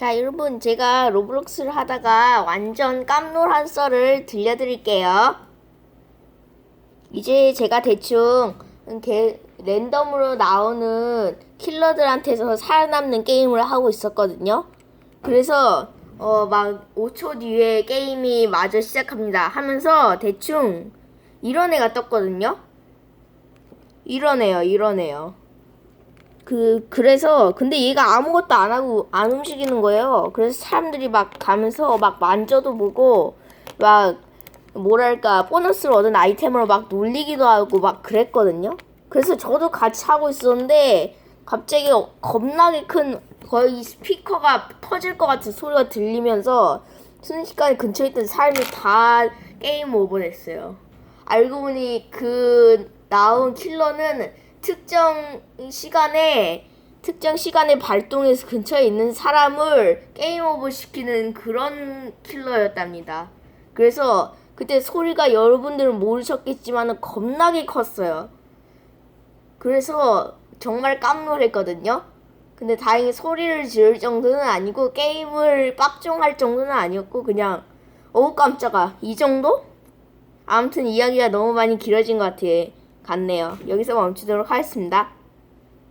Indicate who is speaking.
Speaker 1: 자, 여러분, 제가 로블록스를 하다가 완전 깜놀한 썰을 들려드릴게요. 이제 제가 대충 개, 랜덤으로 나오는 킬러들한테서 살아남는 게임을 하고 있었거든요. 그래서 어, 막 5초 뒤에 게임이 마저 시작합니다. 하면서 대충 이런 애가 떴거든요. 이런 애요. 그 그래서 근데 얘가 아무것도 안 하고 안 움직이는 거예요. 그래서 사람들이 막 가면서 막 만져도 보고 막 뭐랄까 보너스를 얻은 아이템으로 막 놀리기도 하고 막 그랬거든요. 그래서 저도 같이 하고 있었는데 갑자기 겁나게 큰 거의 스피커가 터질 것 같은 소리가 들리면서 순식간에 근처에 있던 사람이 다 게임 오버됐어요. 알고 보니 그 나온 킬러는 특정 시간에 특정 시간에 발동해서 근처에 있는 사람을 게임 오버 시키는 그런 킬러였답니다. 그래서 그때 소리가 여러분들은 모르셨겠지만 겁나게 컸어요. 그래서 정말 깜놀했거든요. 근데 다행히 소리를 지를 정도는 아니고 게임을 빡종할 정도는 아니었고 그냥 어우 깜짝아 이 정도? 아무튼 이야기가 너무 많이 길어진 것 같아 같네요. 여기서 멈추도록 하겠습니다.